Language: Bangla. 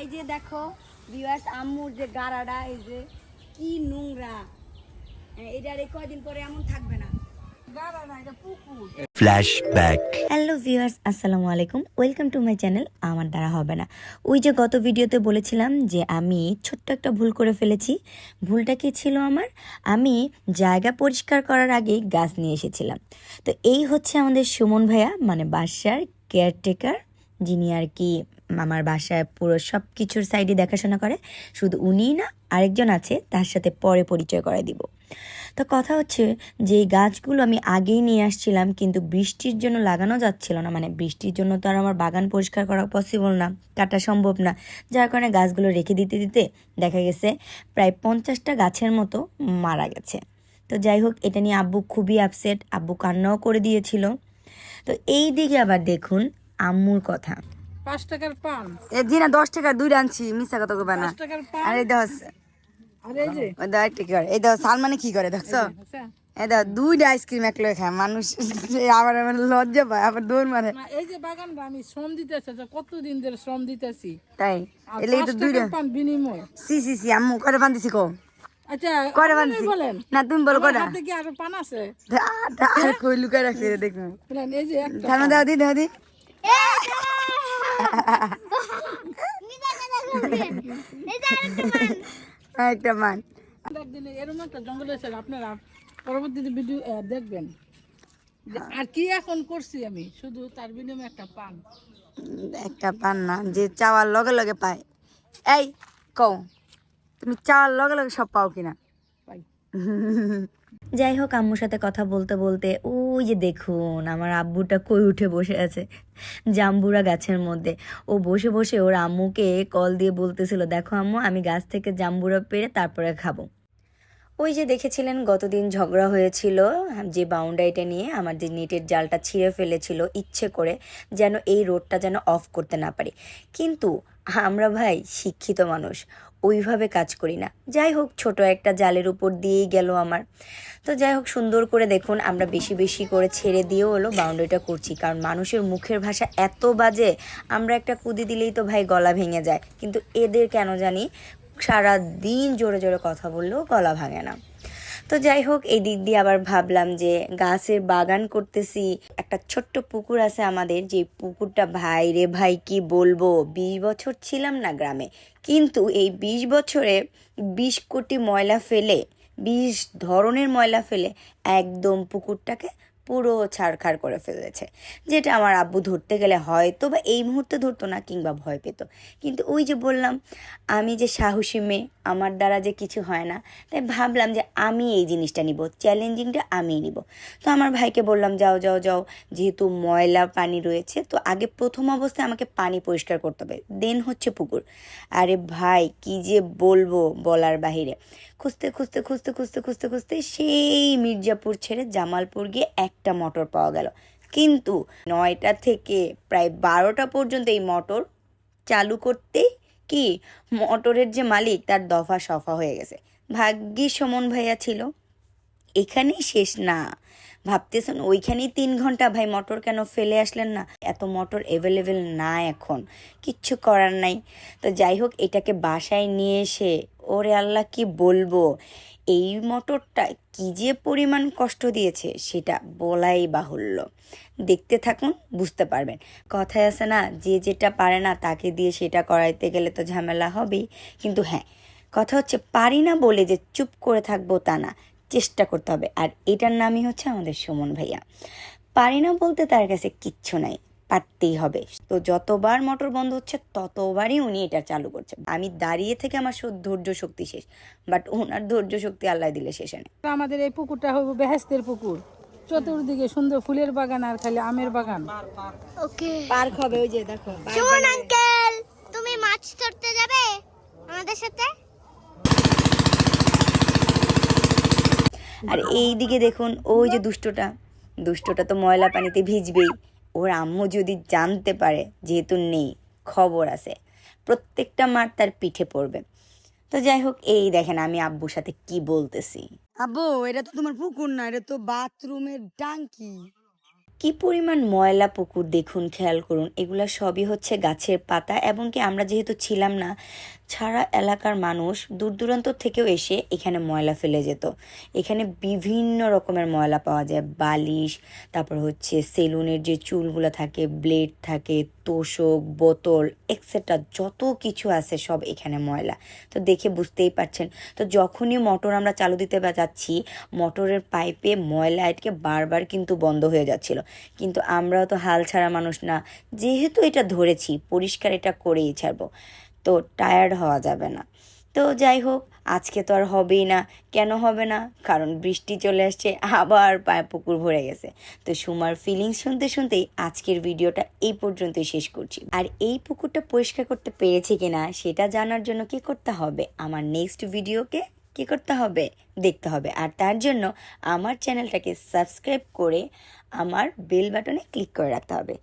এই যে দেখো ভিউয়ার্স আম্মুর যে গাড়াটা এই যে কি নোংরা। হ্যাঁ, এটার এই কয়দিন পরে এমন থাকবে না। Flashback. হ্যালো ভিউয়ার্স আসসালামু আলাইকুম। ওয়েলকাম টু মাই চ্যানেল আমার দ্বারা হবে না। ওই যে গত ভিডিওতে বলেছিলাম যে আমি ছোট্ট একটা ভুল করে ফেলেছি। ভুলটা কি ছিল আমার? আমি জায়গা পরিষ্কার করার আগেই গাছ নিয়ে এসেছিলাম। তো এই হচ্ছে আমাদের সুমন ভাইয়া মানে বাসার কেয়ারটেকার যিনি আর কি আমার বাসায় পুরো সব কিছুর সাইডে দেখাশোনা করে। শুধু উনিই না, আরেকজন আছে, তার সাথে পরে পরিচয় করে দিব। তো কথা হচ্ছে যে গাছগুলো আমি আগেই নিয়ে আসছিলাম, কিন্তু বৃষ্টির জন্য লাগানো যাচ্ছিল না। মানে বৃষ্টির জন্য তো আর আমার বাগান পরিষ্কার করা পসিবল না, কাটা সম্ভব না। যার কারণে গাছগুলো রেখে দিতে দিতে দেখা গেছে প্রায় পঞ্চাশটা গাছের মতো মারা গেছে। তো যাই হোক, এটা নিয়ে আব্বু খুবই আপসেট আব্বু কান্নাও করে দিয়েছিল। তো এই দিকে আবার দেখুন আম্মুর কথা। পাঁচ টাকার পান? এ জি না দশ টাকা দুইটা আনছি মিশা কথা কবে না। পান? আরে দশ আর এই যে। ওই দাও কি করে এই দাও সালমানে কি করে দেখছ? আচ্ছা, এই দাও দুইটা আইসক্রিম এক লগে খায় মানুষ আবার আবার লজ্জা পায় আবার দৌড় মারে। এই যে বাগানটা আমি শ্রম দিতেছি তো কতদিন ধরে শ্রম দিতেছি। তাই এলে তো দুইটা পান বিনিময়। সি সি সি আম্মু করে বান্ধিছি কো আচ্ছা করে আপনারা বলেন। না তুমি বলো আমার কটা হাতে কি আরও পান আছে? আর কই লুকায় রাখছি রে দেখুন এই যে দাও দি দাও দি। একটা মান। এরকম একটা জঙ্গল আছে আপনারা পরবর্তীতে ভিডিও দেখবেন। আর কি এখন করছি আমি? শুধু তার বিনিময়ে একটা পান। একটা পান না যে চাওয়ার লগে লগে পায়। এই কও তুমি চাওয়ার লগে লগে সব পাও কিনা? যাই হোক আম্মুর সাথে কথা বলতে বলতে ওই যে দেখুন, আমার আব্বুটা কই উঠে বসে আছে? জাম্বুরা গাছের মধ্যে। ও বসে বসে ওর আম্মুকে কল দিয়ে বলতেছিল, দেখো আম্মু, আমি গাছ থেকে জাম্বুরা পেরে তারপরে খাব। ওই যে দেখেছিলেন গতদিন ঝগড়া হয়েছিল, যে বাউন্ডারিটা নিয়ে আমার যে নেটের জালটা ছিঁড়ে ফেলেছিল ইচ্ছে করে যেন এই রোডটা যেন অফ করতে না পারি। কিন্তু আমরা ভাই শিক্ষিত মানুষ, ওইভাবে কাজ করি না। যাই হোক, ছোট একটা জালের উপর দিয়েই গেল আমার। তো যাই হোক, সুন্দর করে দেখুন, আমরা বেশি বেশি করে ছেড়ে দিয়েও হলো বাউন্ডারিটা করছি। কারণ মানুষের মুখের ভাষা এত বাজে, আমরা একটা কুদি দিলেই তো ভাই গলা ভেঙে যায়। কিন্তু এদের কেন জানি সারা দিন জোরে জোরে কথা বললেও গলা ভাঙে না। তো যাই হোক, এই দিক দিয়ে আবার ভাবলাম যে গাছের বাগান করতেছি। একটা ছোট্ট পুকুর আছে আমাদের, যে পুকুরটা ভাই রে ভাই, কি বলব? বিশ বছর ছিলাম না গ্রামে। কিন্তু এই বিশ বছরে বিশ কোটি ময়লা ফেলে, বিশ ধরনের ময়লা ফেলে একদম পুকুরটাকে পুরো ছাড়খাড় করে ফেলেছে। যেটা আমার আব্বু ধরতে গেলে হয়তো বা এই মুহূর্তে ধরতো না কিংবা ভয় পেত। কিন্তু ওই যে বললাম, আমি যে সাহসী মেয়ে, আমার দ্বারা যে কিছু হয় না, তাই ভাবলাম যে আমি এই জিনিসটা নিব চ্যালেঞ্জিংটা আমিই নিব। তো আমার ভাইকে বললাম, যাও যাও যাও, যেহেতু ময়লা পানি রয়েছে, তো আগে প্রথম অবস্থায় আমাকে পানি পরিষ্কার করতে হবে, দেন হচ্ছে পুকুর। আরে ভাই, কি যে বলব বলার বাহিরে। খুঁজতে খুঁজতে খুঁজতে খুঁজতে খুঁজতে খুঁজতে সেই মির্জাপুর ছেড়ে জামালপুর গিয়ে একটা মোটর পাওয়া গেল। কিন্তু নয়টা থেকে প্রায় বারোটা পর্যন্ত এই মোটর চালু করতে কি মোটরের যে মালিক তার দফা সফা হয়ে গেছে। ভাগ্যি সমন ভাইয়া ছিল। এখানেই শেষ না। ভাবতেছেন, ওইখানেই তিন ঘণ্টা? ভাই, মটর কেন ফেলে আসলেন না? এত মোটর অ্যাভেলেবেল না এখন। কিচ্ছু করার নাই। তো যাই হোক, এটাকে বাসায় নিয়ে এসে, ওরে আল্লাহ, কি বলব? এই মোটরটা কি যে পরিমাণ কষ্ট দিয়েছে, সেটা বলাই বাহুল্য। দেখতে থাকুন, বুঝতে পারবেন। কথায় আছে না, যে যেটা পারে না, তাকে দিয়ে সেটা করাইতে গেলে তো ঝামেলা হবেই। কিন্তু হ্যাঁ কথা হচ্ছে, পারি না বলে যে চুপ করে থাকব তা না। চেষ্টা করতে হবে। আর এটার নামই হচ্ছে আমাদের সুমন ভাইয়া। পারি না বলতে তার কাছে কিচ্ছু নাই পারতেই হবে। তো যতবার মোটর বন্ধ হচ্ছে ততবারই উনি এটা চালু করছে। আমি দাঁড়িয়ে থেকে আমার ধৈর্য শক্তি শেষ বাট ওনার ধৈর্য শক্তি আল্লাহ দিলে শেষে নেই। আমাদের এই পুকুরটা হবে বেহেস্তের পুকুর। চতুর্দিকে সুন্দর ফুলের বাগান আর খালি আমের বাগান। ওকে। পার্ক হবে ওই যে দেখো সুমন আঙ্কেল তুমি মাছ ধরতে যাবে আমাদের সাথে? আর এই দিকে দেখুন ওই যে দুষ্টটা। দুষ্টটা তো ময়লা পানিতে ভিজবেই। ওর আম্মু যদি জানতে পারে যেহেতু নেই খবর আছে প্রত্যেকটা মার তার পিঠে পড়বে। তো যাই হোক এই দেখেন আমি আব্বুর সাথে কি বলতেছি। আব্বু এটা তো তোমার পুকুর না এটা তো বাথরুমের টাঙ্কি। কি পরিমাণ ময়লা পুকুর দেখুন খেয়াল করুন। এগুলা সবই হচ্ছে গাছের পাতা এবং কি আমরা যেহেতু ছিলাম না ছাড়া এলাকার মানুষ দূর দূরান্ত থেকেও এসে এখানে ময়লা ফেলে যেত। এখানে বিভিন্ন রকমের ময়লা পাওয়া যায়। বালিশ, তারপর হচ্ছে সেলুনের যে চুলগুলো থাকে, ব্লেড থাকে, তোষক, বোতল এক্সেট্রা যত কিছু আছে সব এখানে ময়লা। তো দেখে বুঝতেই পারছেন। তো যখনই মোটর আমরা চালু দিতে যাচ্ছি, মোটরের পাইপে ময়লা আটকে বারবার কিন্তু বন্ধ হয়ে যাচ্ছিল। কিন্তু আমরাও তো হাল ছাড়া মানুষ না। যেহেতু এটা ধরেছি, পরিষ্কার এটা করেই ছাড়বো। তো টায়ার্ড হওয়া যাবে না। তো যাই হোক, আজকে তো আর হবেই না। কেন হবে না? কারণ বৃষ্টি চলে আসছে, আবার পায়ে পুকুর ভরে গেছে। তো সুমার ফিলিংস শুনতে শুনতেই আজকের ভিডিওটা এই পর্যন্তই শেষ করছি। আর এই পুকুরটা পরিষ্কার করতে পেরেছি কিনা, সেটা জানার জন্য কি করতে হবে? আমার নেক্সট ভিডিওকে কি করতে হবে? দেখতে হবে। আর তার জন্য আমার চ্যানেলটাকে সাবস্ক্রাইব করে আমার বেল বাটনে ক্লিক করে রাখতে হবে।